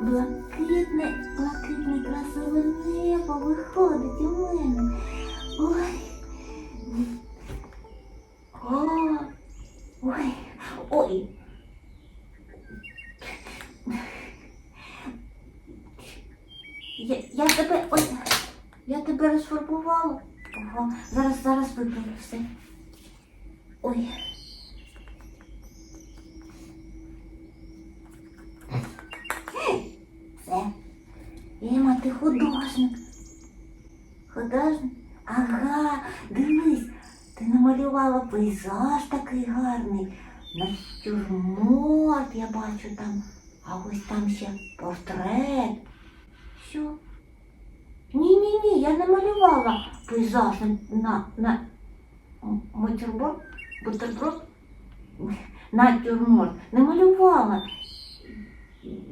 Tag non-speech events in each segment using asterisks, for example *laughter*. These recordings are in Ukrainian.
блакитне, блакитне красиве небо виходить у мене. Ой. О, ой, ой. Я, я тебе, ой, я тебе розфарбувала. Ага, зараз, зараз виправлю все. Ой. Все. Ема, ти художник. Художник? Ага, дивись, ти намалювала пейзаж такий гарний. Натюрморт я бачу там. А ось там ще портрет. Що? Ні, ні, ні, я не малювала пейзаж на, на, на м- бутерброд, бутерброд, натюрморт. Не малювала.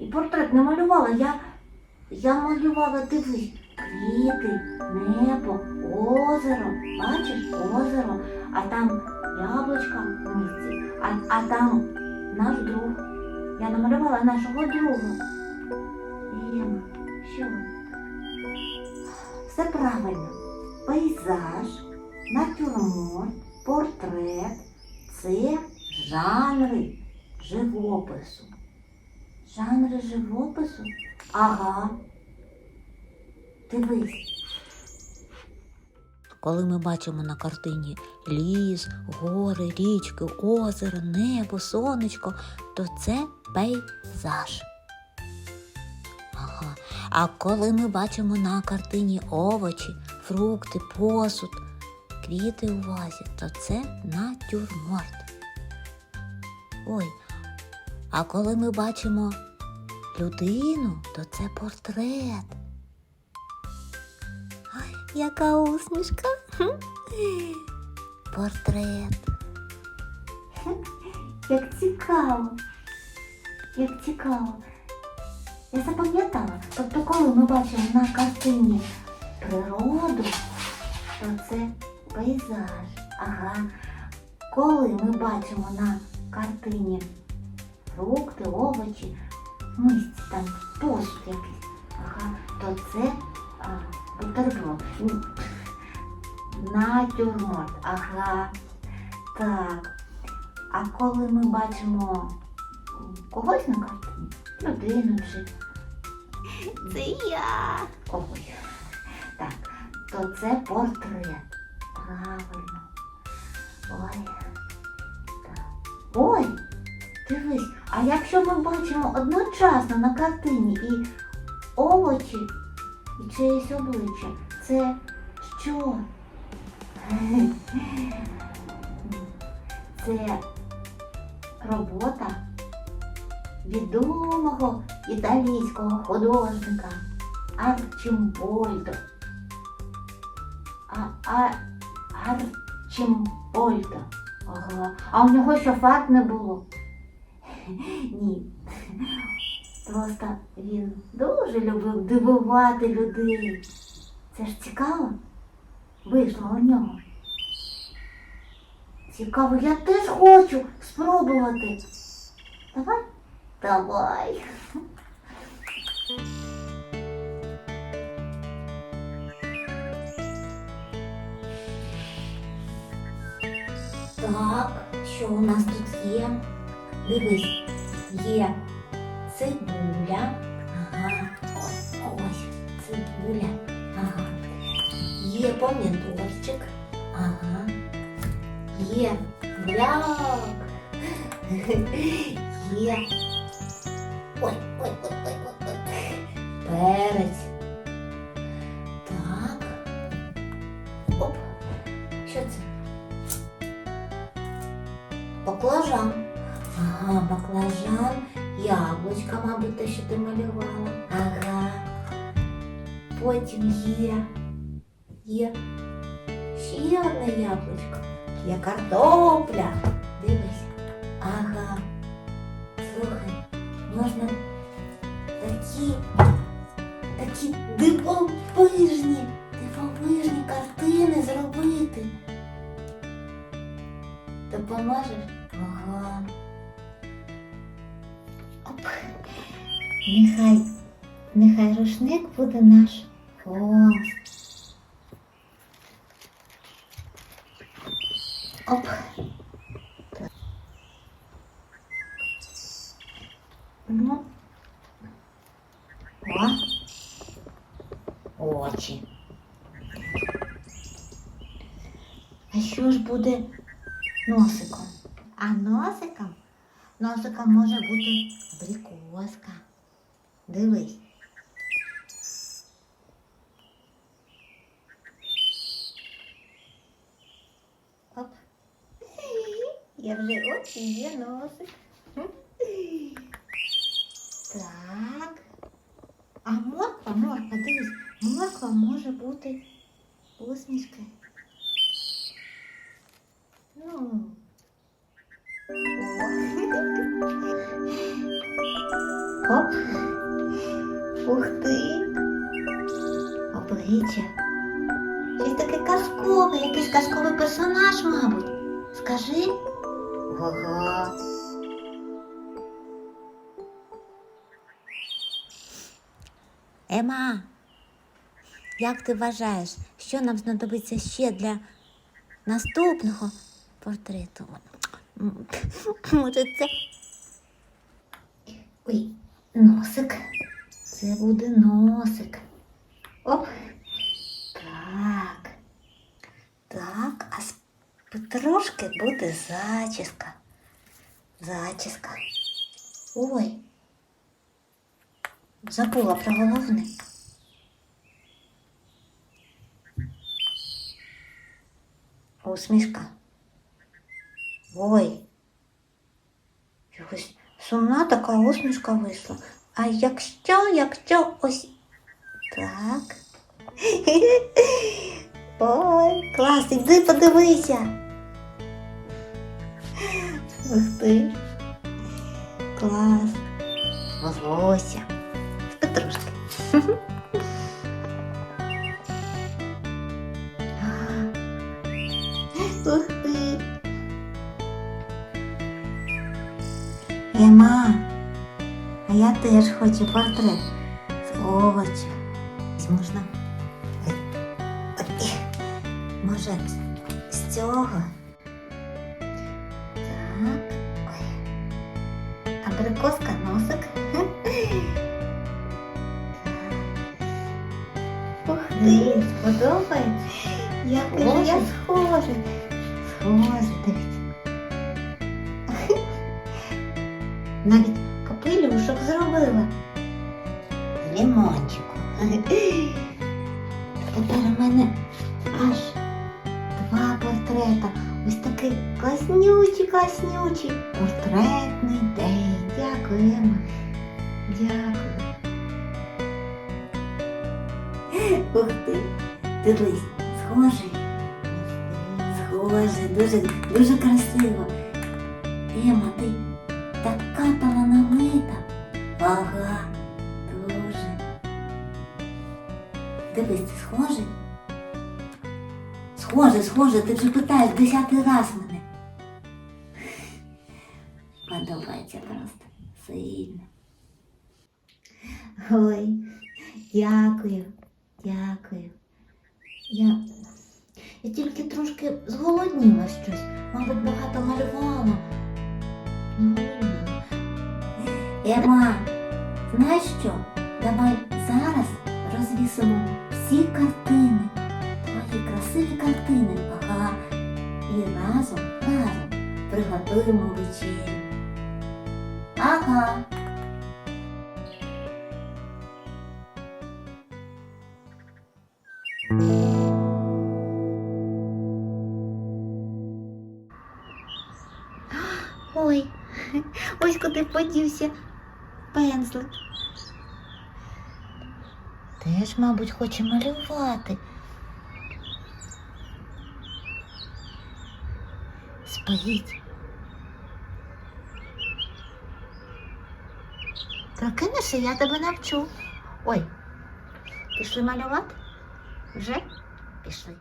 І портрет не малювала. Я, я малювала, дивись, квіти, небо, озеро. Бачиш, озеро, а там яблучка в місці, а, а там наш друг. Я намалювала нашого друга. Єма, що? Все правильно. Пейзаж, натюрморт, портрет це жанри живопису. Жанри живопису? Ага. Дивись. Коли ми бачимо на картині ліс, гори, річки, озеро, небо, сонечко, то це пейзаж. Ага. А коли ми бачимо на картині овочі, фрукти, посуд, квіти у вазі, то це натюрморт. Ой, а коли ми бачимо людину, то це портрет. Яка усмішка. Портрет. *laughs* Як цікаво. Як цікаво. Я запам'ятала. Тобто, коли ми бачимо на картині природу, то це пейзаж. Ага. Коли ми бачимо на картині фрукти, овочі, мисці там, посуд якийсь, ага, то це бутерброд. Натюрморт. Ага. Так. А коли ми бачимо когось на картині, людину чи Це я. Ой. Так, то це портрет. Правильно. Ой. Так. Ой, дивись, а якщо ми бачимо одночасно на картині і овочі, і чиєсь обличчя, це що? *laughs* Це робота відомого італійського художника Арчимбольдо. А, а, Арчимбольдо. Ага. А у нього що фарб не було? *laughs* Ні. Просто він дуже любив дивувати людей. Це ж цікаво. Вийшло у нього. Цікаво, я теж хочу спробувати. Давай? Давай. Так, що у нас тут є? Дивись, є цибуля. Ага. Ось, цибуля. Ага. Є помідорчик. Ага. Є буряк. *laughs* Є. Ой, ой, ой, ой, ой, ой. Перець. Так. Оп. Що це? Баклажан. Ага, баклажан. Яблучка, мабуть, те, що ти малювала. Ага. Потім є. Є. Ще одне яблучко. Є картопля. Дивись. Ага. Слухай, можна такі, такі дивовижні, дивовижні картини зробити. Допоможеш? Нехай, нехай рушник буде наш фон. Оп. Ну. О. Очі. А що ж буде носиком? А носиком? Носиком може бути абрикоска. Дивись. Оп. Я вже очі є носик. Так. А морква, морква, дивись, морква може бути усмішкою. Ну. О. Оп. Ух ти. Обличчя. Щось таке казкове, якийсь казковий персонаж, мабуть. Скажи. Ого. Ема, як ти вважаєш, що нам знадобиться ще для наступного портрету? Може, це Ой, носик. Це буде носик. Оп. Так. Так, а трошки буде зачіска. Зачіска. Ой. Забула про головне. Усмішка. Ой. Якось сумна така усмішка вийшла. А якщо, якщо ось так. *laughs* Ой, клас, іди подивися. Ух ти. Клас. Волосся. Петрушки. *laughs* Ух ти. Ема, я теж хочу портрет з овочів. Можна. Може, з цього. Так. Ой. Абрикоска носик. Ух ти, сподобається? Як Схоже? я схожа. Схожа, дивіться. Навіть капелюшок зробила. З лимончиком. Тепер у мене аж два портрета. Ось такий класнючий, класнючий. Портретний день. Дякуємо. Дякую. Ух ти. Дивись, схожий. Схожий, дуже, дуже красиво. Ема, ти Ти схожий? Схожий, схожий, ти вже питаєш десятий раз мене. Подобається просто сильно. Ой, дякую, дякую. Я, я тільки трошки зголодніла щось, мабуть, багато малювала. Ема, знаєш що? Давай зараз розвісимо всі картини. Твої красиві картини. Ага. І разом, разом приготуємо вечерю. Ага. Ой, ось куди подівся пензлик. Теж, мабуть, хоче малювати. Спить. Прокинешся, я тебе навчу. Ой, пішли малювати? Вже? Пішли.